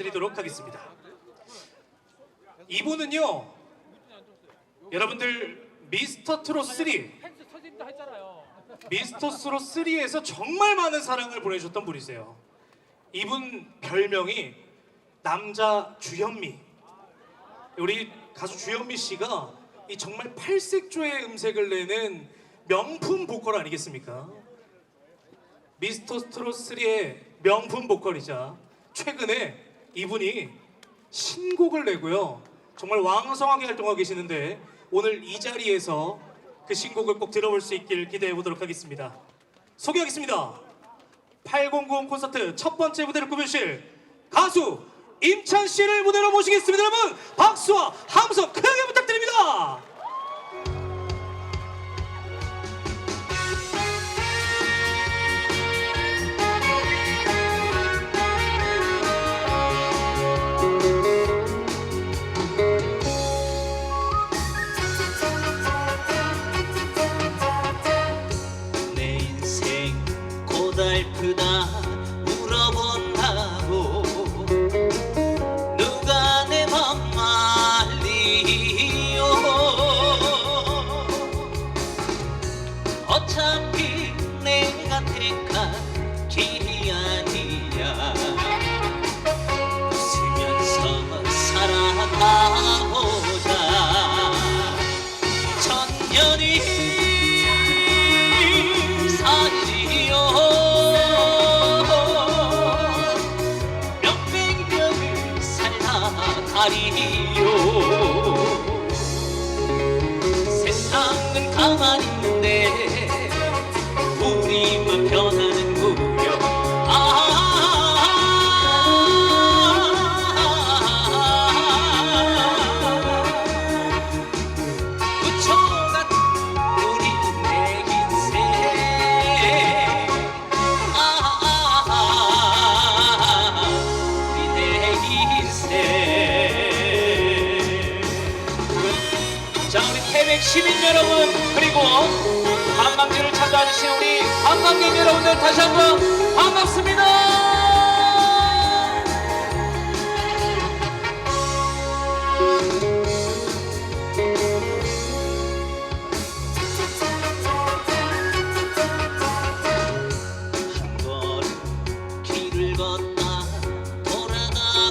소개해드리도록 하겠습니다. 이분은요, 여러분들 미스터 트롯 3, 펜스 터진다 했잖아요. 미스터 트롯 3에서 정말 많은 사랑을 보내주셨던 분이세요. 이분 별명이 남자 주현미. 우리 가수 주현미 씨가 이 정말 팔색조의 음색을 내는 명품 보컬 아니겠습니까? 미스터 트롯 3의 명품 보컬이자 최근에 이분이 신곡을 내고요. 정말 왕성하게 활동하고 계시는데 오늘 이 자리에서 그 신곡을 꼭 들어볼 수 있길 기대해 보도록 하겠습니다. 소개하겠습니다. 8090 콘서트 첫 번째 무대를 꾸며주실 가수 임찬 씨를 무대로 모시겠습니다. 여러분 박수와 함성 크게 부탁드립니다.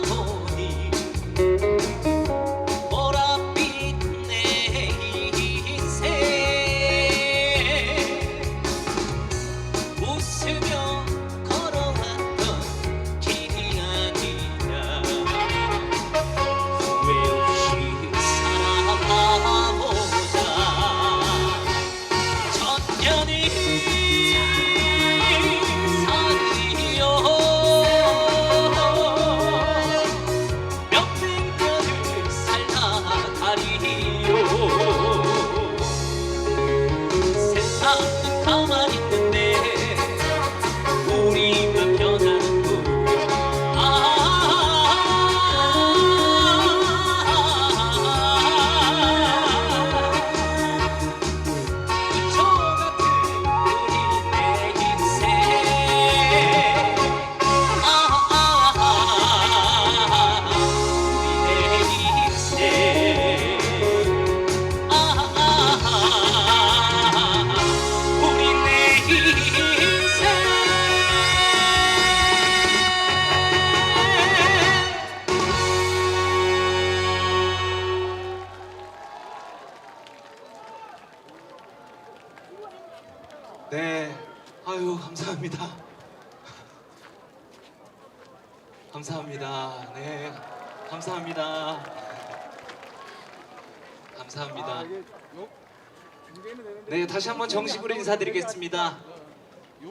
돌 다시 한번 정식으로 인사드리겠습니다.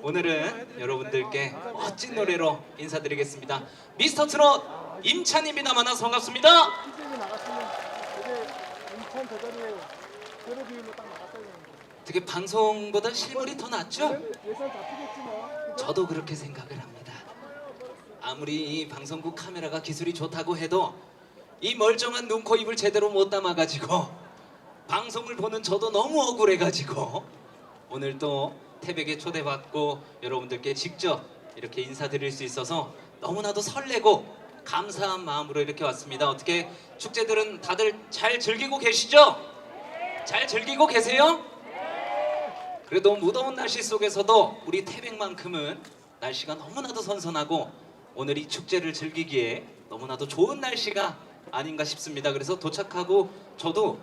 오늘은 여러분들께 멋진 노래로 인사드리겠습니다. 미스터 트롯 임찬입니다. 만나서 반갑습니다. 되게 방송보다 실물이 더 낫죠? 저도 그렇게 생각을 합니다. 아무리 이 방송국 카메라가 기술이 좋다고 해도 이 멀쩡한 눈, 코, 입을 제대로 못 담아가지고 방송을 보는 저도 너무 억울해가지고 오늘 또 태백에 초대받고 여러분들께 직접 이렇게 인사드릴 수 있어서 너무나도 설레고 감사한 마음으로 이렇게 왔습니다. 어떻게 축제들은 다들 잘 즐기고 계시죠? 잘 즐기고 계세요? 그래도 무더운 날씨 속에서도 우리 태백만큼은 날씨가 너무나도 선선하고 오늘 이 축제를 즐기기에 너무나도 좋은 날씨가 아닌가 싶습니다. 그래서 도착하고 저도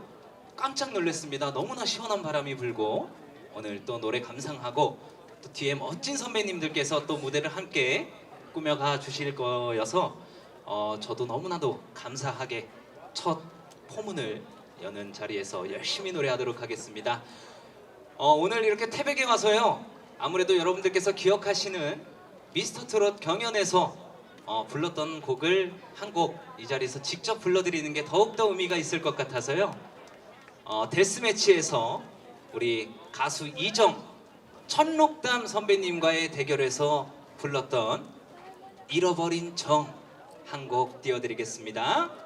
깜짝 놀랐습니다. 너무나 시원한 바람이 불고 오늘 또 노래 감상하고 또 뒤에 멋진 선배님들께서 또 무대를 함께 꾸며가 주실 거여서 어, 저도 너무나도 감사하게 첫 포문을 여는 자리에서 열심히 노래하도록 하겠습니다. 어, 오늘 이렇게 태백에 와서요. 아무래도 여러분들께서 기억하시는 미스터 트롯 경연에서 어, 불렀던 곡을 한 곡 이 자리에서 직접 불러드리는 게 더욱더 의미가 있을 것 같아서요. 어, 데스매치에서 우리 가수 이정 천록담 선배님과의 대결에서 불렀던 잃어버린 정 한 곡 띄워드리겠습니다.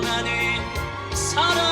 떠나는 사람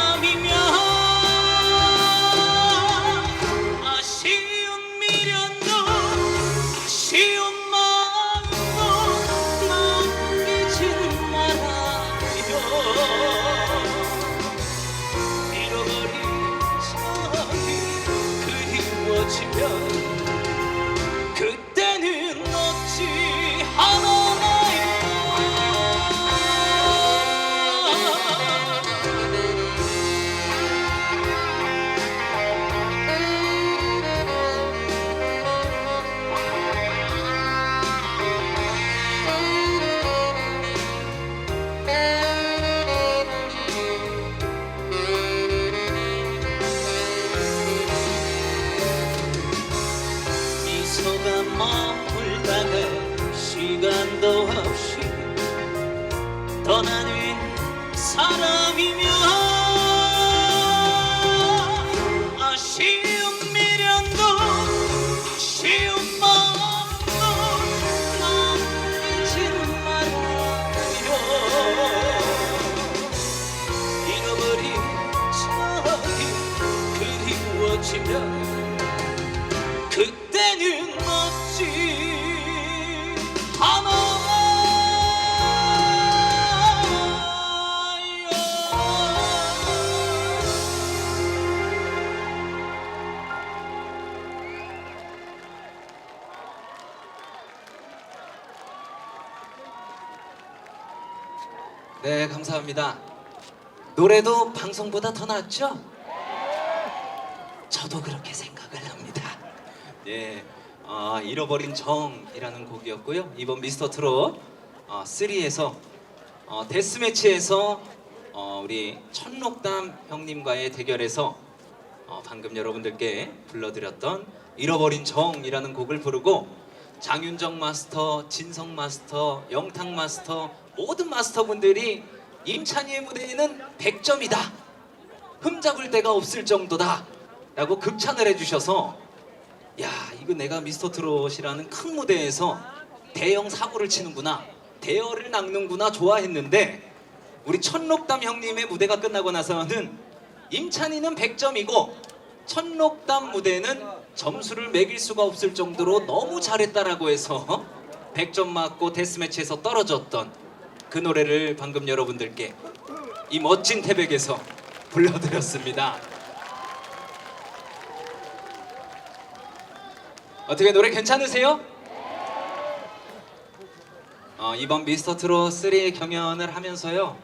머물다가 시간도 없이 떠나는 사람이면 네, 감사합니다. 노래도 방송보다 더 낫죠? 저도 그렇게 생각을 합니다. 예, 아, 잃어버린 정이라는 곡이었고요. 이번 미스터 트롯 어, 3에서 어, 데스매치에서 어, 우리 천록담 형님과의 대결에서 어, 방금 여러분들께 불러드렸던 잃어버린 정이라는 곡을 부르고 장윤정 마스터, 진성 마스터, 영탁 마스터 모든 마스터분들이 임찬이의 무대에는 100점이다. 흠잡을 데가 없을 정도다. 라고 극찬을 해주셔서 야 이거 내가 미스터 트롯이라는 큰 무대에서 대형 사고를 치는구나 대열을 낚는구나 좋아했는데 우리 천록담 형님의 무대가 끝나고 나서는 임찬이는 100점이고 천록담 무대는 점수를 매길 수가 없을 정도로 너무 잘했다라고 해서 100점 맞고 데스매치에서 떨어졌던 그 노래를 방금 여러분들께 이 멋진 태백에서 불러드렸습니다. 어떻게 노래 괜찮으세요? 어, 이번 미스터 트롯 3 경연을 하면서요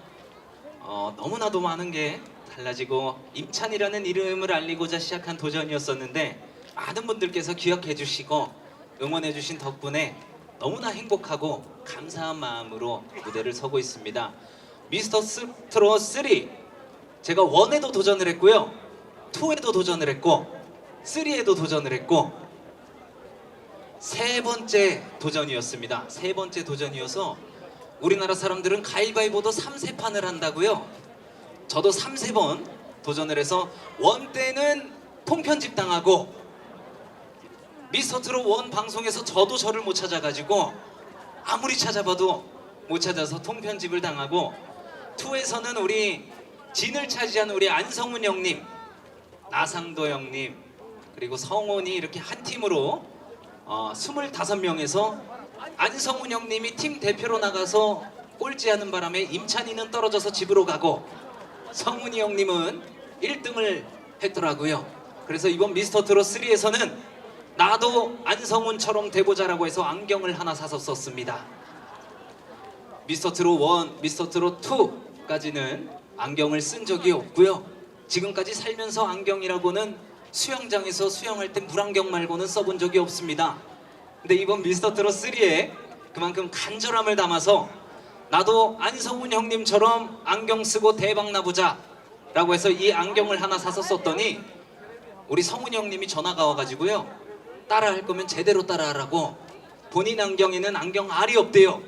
어, 너무나도 많은 게 달라지고 임찬이라는 이름을 알리고자 시작한 도전이었었는데 많은 분들께서 기억해 주시고 응원해 주신 덕분에 너무나 행복하고 감사한 마음으로 무대를 서고 있습니다 미스터 스- 트롯 3 제가 1에도 도전을 했고요 2에도 도전을 했고 3에도 도전을 했고 세 번째 도전이었습니다. 세 번째 도전이어서 우리나라 사람들은 가위바위보도 3세판을 한다고요. 저도 3세번 도전을 해서 원 때는 통편집 당하고 미스터트롯 원 방송에서 저도 저를 못 찾아가지고 아무리 찾아봐도 못 찾아서 통편집을 당하고 투에서는 우리 진을 차지한 우리 안성훈 형님, 나상도 형님 그리고 성원이 이렇게 한 팀으로 어, 25명에서 안성훈 형님이 팀 대표로 나가서 꼴찌하는 바람에 임찬이는 떨어져서 집으로 가고 성훈이 형님은 1등을 했더라고요. 그래서 이번 미스터 트롯 3에서는 나도 안성훈처럼 돼보자라고 해서 안경을 하나 사서 썼습니다. 미스터 트롯 1, 미스터 트롯 2까지는 안경을 쓴 적이 없고요. 지금까지 살면서 안경이라고는 수영장에서 수영할 때 물안경 말고는 써본 적이 없습니다. 근데 이번 미스터 트롯 3에 그만큼 간절함을 담아서 나도 안성훈 형님처럼 안경 쓰고 대박 나보자 라고 해서 이 안경을 하나 사서 썼더니 우리 성훈이 형님이 전화가 와가지고요 따라 할 거면 제대로 따라 하라고 본인 안경에는 안경 알이 없대요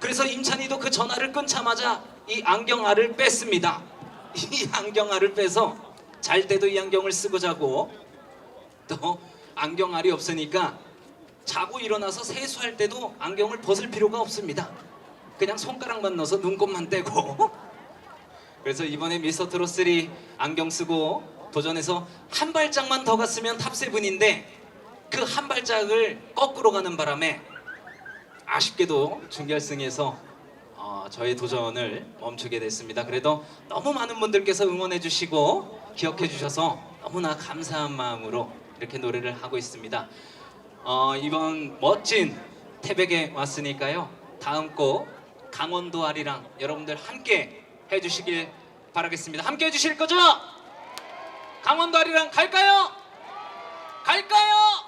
그래서 임찬이도 그 전화를 끊자마자 이 안경 알을 뺐습니다. 이 안경 알을 빼서 잘 때도 이 안경을 쓰고 자고 또 안경 알이 없으니까 자고 일어나서 세수할 때도 안경을 벗을 필요가 없습니다. 그냥 손가락만 넣어서 눈곱만 떼고 그래서 이번에 미스터 트롯 3 안경 쓰고 도전해서 한 발짝만 더 갔으면 탑세븐인데 그 한 발짝을 거꾸로 가는 바람에 아쉽게도 준결승에서 어, 저의 도전을 멈추게 됐습니다. 그래도 너무 많은 분들께서 응원해 주시고 기억해 주셔서 너무나 감사한 마음으로 이렇게 노래를 하고 있습니다. 어, 이번 멋진 태백에 왔으니까요. 다음 곡 강원도 아리랑 여러분들 함께 해주시길 바라겠습니다. 함께 해주실 거죠? 강원도 아리랑 갈까요? 갈까요?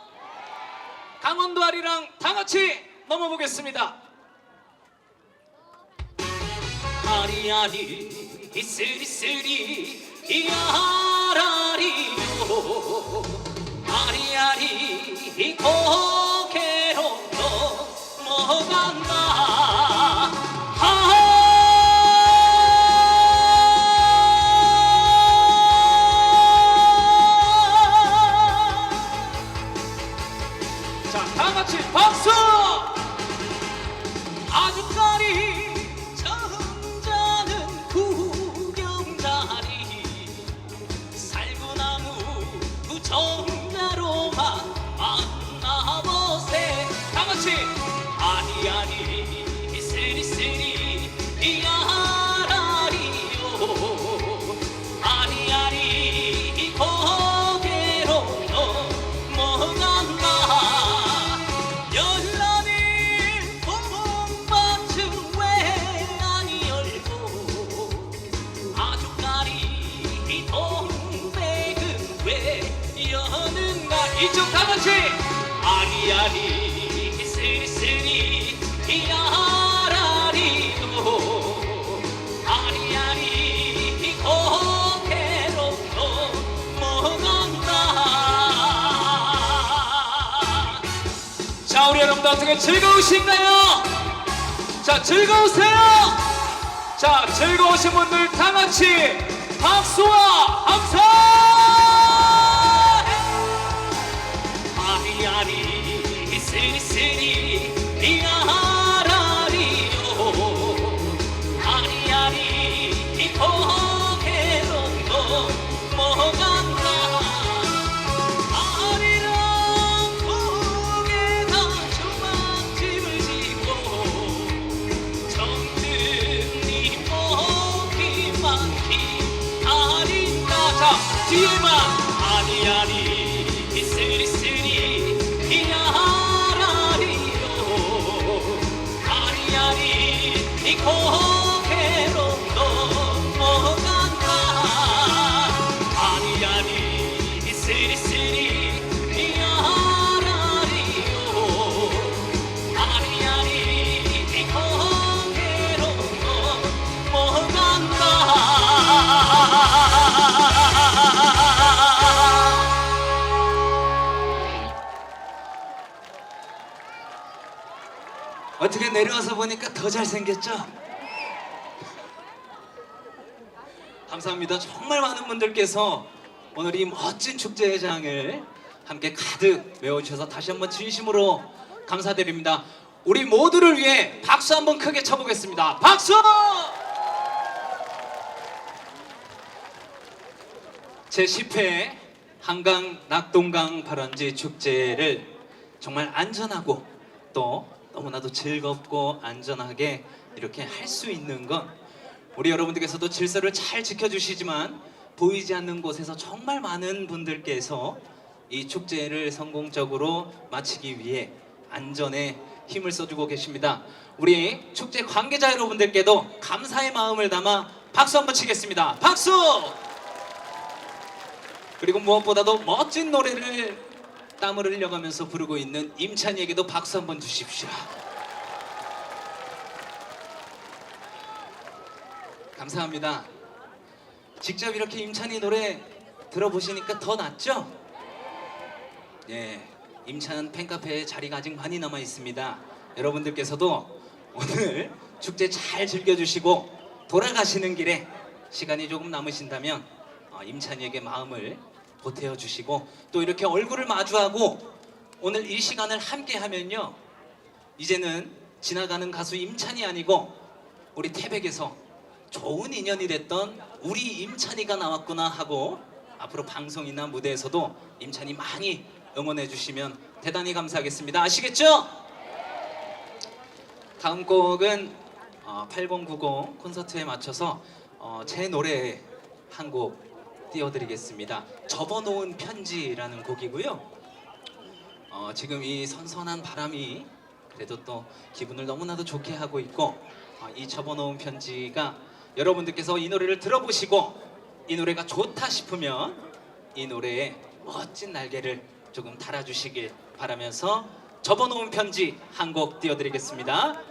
강원도 아리랑 다 같이 넘어보겠습니다. 아리아리 이스리스리 이아라리요 아리아리 고개로 넘어간다 다 같이 아리아리 쓰리쓰리 이아라리도 아리아리 고개로 넘어간다 자 우리 여러분들 어떻게 즐거우신가요? 자 즐거우세요? 자 즐거우신 분들 다 같이 박수와 함성! 아리아 어간다 어떻게 내려와서 보니까 더 잘생겼죠? 감사합니다. 정말 많은 분들께서 오늘 이 멋진 축제장을 함께 가득 메워주셔서 다시 한번 진심으로 감사드립니다. 우리 모두를 위해 박수 한번 크게 쳐보겠습니다. 박수! 제10회 한강 낙동강 발원지 축제를 정말 안전하고 또 너무나도 즐겁고 안전하게 이렇게 할 수 있는 건 우리 여러분들께서도 질서를 잘 지켜주시지만 보이지 않는 곳에서 정말 많은 분들께서 이 축제를 성공적으로 마치기 위해 안전에 힘을 써주고 계십니다. 우리 축제 관계자 여러분들께도 감사의 마음을 담아 박수 한번 치겠습니다. 박수! 그리고 무엇보다도 멋진 노래를 땀을 흘려가면서 부르고 있는 임찬이에게도 박수 한번 주십시오. 감사합니다. 직접 이렇게 임찬이 노래 들어보시니까 더 낫죠? 예, 임찬 팬카페에 자리가 아직 많이 남아 있습니다. 여러분들께서도 오늘 축제 잘 즐겨주시고 돌아가시는 길에 시간이 조금 남으신다면 어, 임찬이에게 마음을 보태어 주시고 또 이렇게 얼굴을 마주하고 오늘 이 시간을 함께 하면요 이제는 지나가는 가수 임찬이 아니고 우리 태백에서 좋은 인연이 됐던 우리 임찬이가 나왔구나 하고 앞으로 방송이나 무대에서도 임찬이 많이 응원해 주시면 대단히 감사하겠습니다. 아시겠죠? 다음 곡은 어, 8090 콘서트에 맞춰서 어, 제 노래 한 곡 띄워드리겠습니다. 접어놓은 편지라는 곡이고요. 어, 지금 이 선선한 바람이 그래도 또 기분을 너무나도 좋게 하고 있고 어, 이 접어놓은 편지가 여러분들께서 이 노래를 들어보시고 이 노래가 좋다 싶으면 이 노래에 멋진 날개를 조금 달아주시길 바라면서 접어놓은 편지 한 곡 띄워드리겠습니다.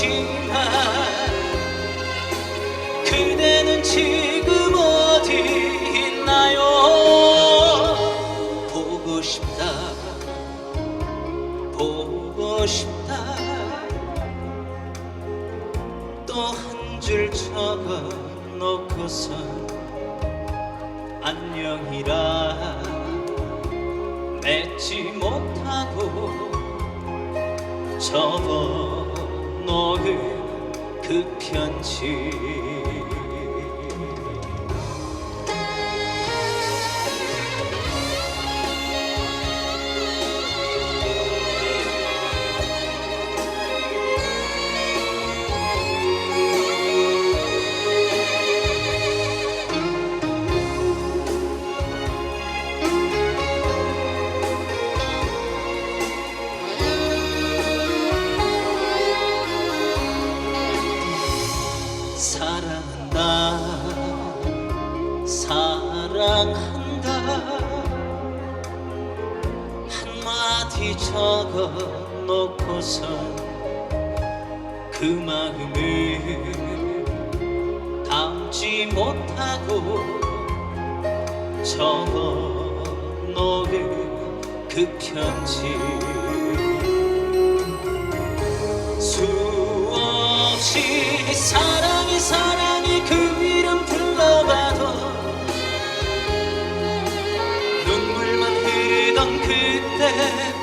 불러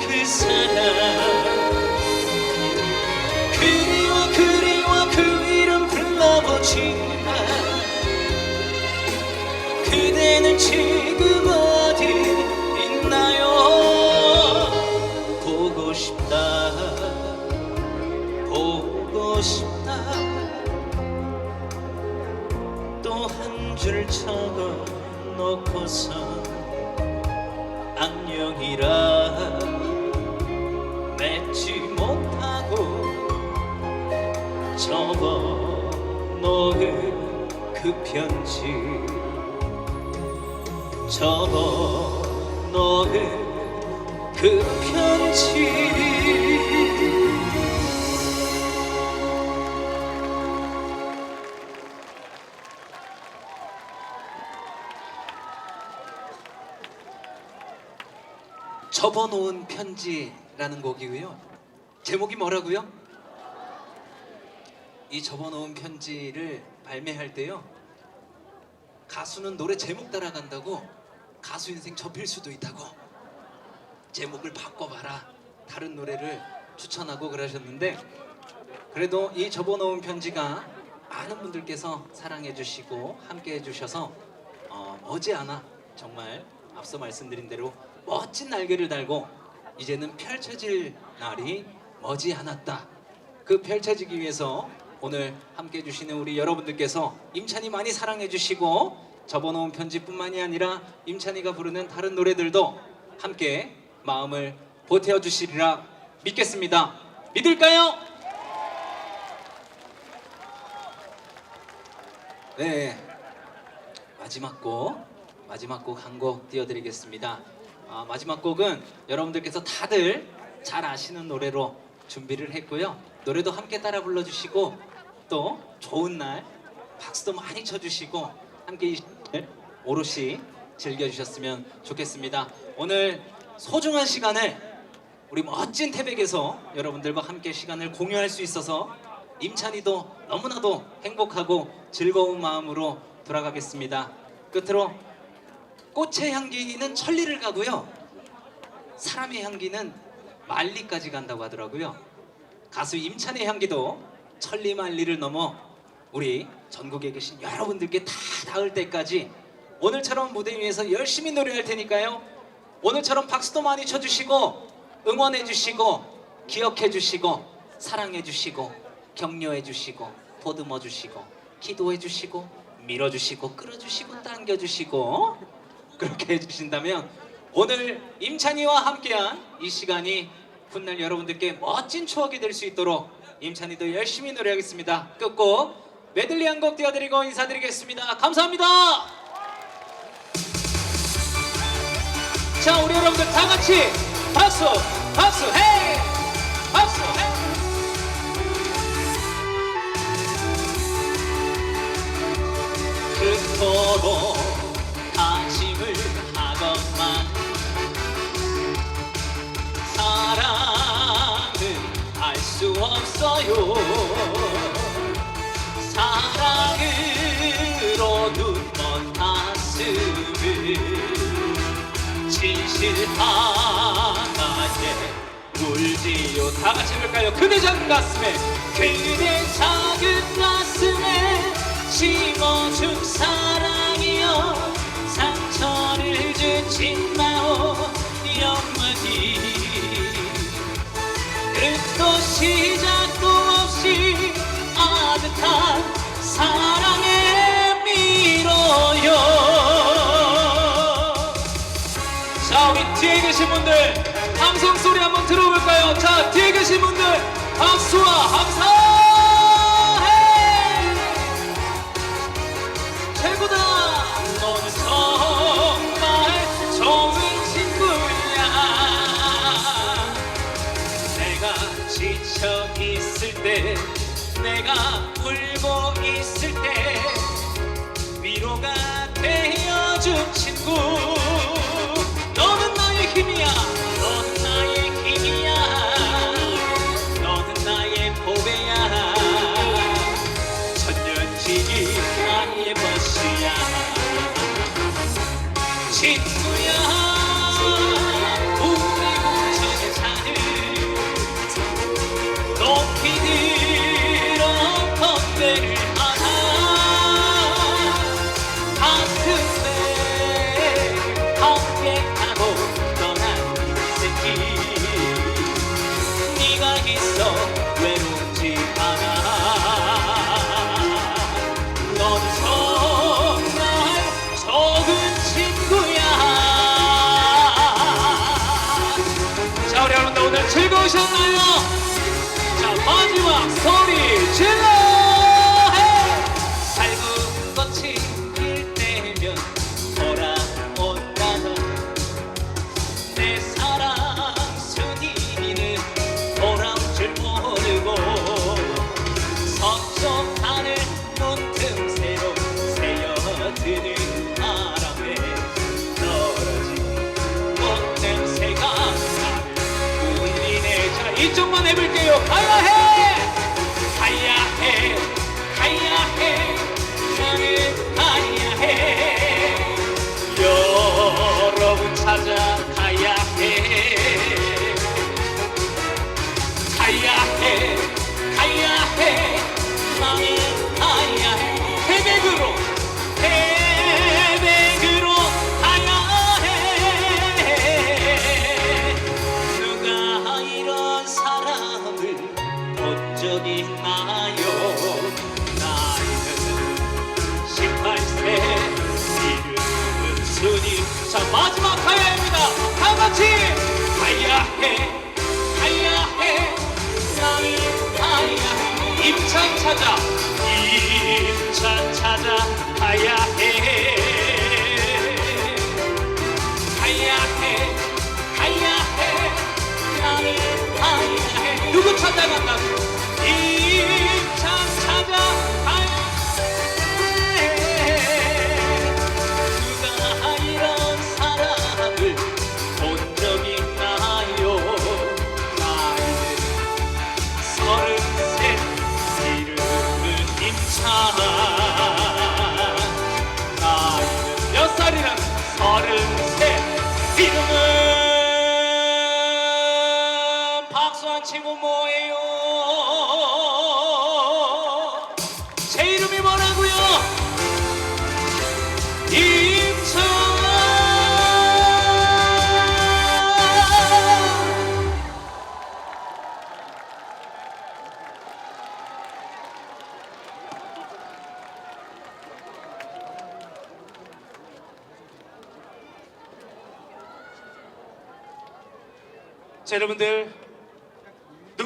그 사랑. 그리워 그리워 그 이름 불러보지만 그대는 지금 어디 있나요? 보고 싶다. 보고 싶다. 또 한 줄 적어 놓고서 접어놓은 그 편지 접어놓은 편지라는 곡이고요. 제목이 뭐라고요? 이 접어놓은 편지를 발매할 때요. 가수는 노래 제목 따라간다고 가수 인생 접힐 수도 있다고 제목을 바꿔봐라. 다른 노래를 추천하고 그러셨는데 그래도 이 접어놓은 편지가 많은 분들께서 사랑해 주시고 함께 해주셔서 어, 머지않아 정말 앞서 말씀드린 대로 멋진 날개를 달고 이제는 펼쳐질 날이 머지않았다. 그 펼쳐지기 위해서 오늘 함께 해주시는 우리 여러분들께서 임찬이 많이 사랑해 주시고 접어놓은 편지뿐만이 아니라 임찬이가 부르는 다른 노래들도 함께 마음을 보태어 주시리라 믿겠습니다 믿을까요? 네 마지막 곡 마지막 곡 한 곡 띄워드리겠습니다. 아, 마지막 곡은 여러분들께서 다들 잘 아시는 노래로 준비를 했고요. 노래도 함께 따라 불러주시고 또 좋은 날 박수도 많이 쳐주시고 함께 오롯이 즐겨주셨으면 좋겠습니다. 오늘 소중한 시간을 우리 멋진 태백에서 여러분들과 함께 시간을 공유할 수 있어서 임찬이도 너무나도 행복하고 즐거운 마음으로 돌아가겠습니다. 끝으로 꽃의 향기는 천리를 가고요. 사람의 향기는 만리까지 간다고 하더라고요. 가수 임찬의 향기도 천리 만리를 넘어 우리 전국에 계신 여러분들께 다 닿을 때까지 오늘처럼 무대 위에서 열심히 노래할 테니까요. 오늘처럼 박수도 많이 쳐주시고 응원해주시고 기억해주시고 사랑해주시고 격려해주시고 보듬어주시고 기도해주시고 밀어주시고 끌어주시고 당겨주시고 그렇게 해주신다면 오늘 임찬이와 함께한 이 시간이 훗날 여러분들께 멋진 추억이 될 수 있도록 임찬이도 열심히 노래하겠습니다. 끝곡 메들리 한 곡 띄워드리고 인사드리겠습니다. 감사합니다. 자 우리 여러분들 다 같이 박수 박수 헤이! 박수 헤이! 그토록 다짐을 하건만 사랑은 알 수 없어요. 사랑으로 눈먼 가슴을 진실하게 울지요. 다 같이 해볼까요? 그대 작은 가슴에 그대 작은 가슴에 심어준 사랑 들어볼까요? 자, 뒤에 계신 분들 박수와 감사해! 최고다! 넌 정말 좋은 친구야. 내가 지쳐 있을 때 내가 오셨나요? 자 마지막 소리 질러 yeah. 찾아. 인천 찾아 가야 해. 가야 해 가야 해. 나는 가야 해. 누구 찾아간다고? 인천 찾아.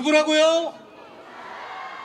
누구라고요?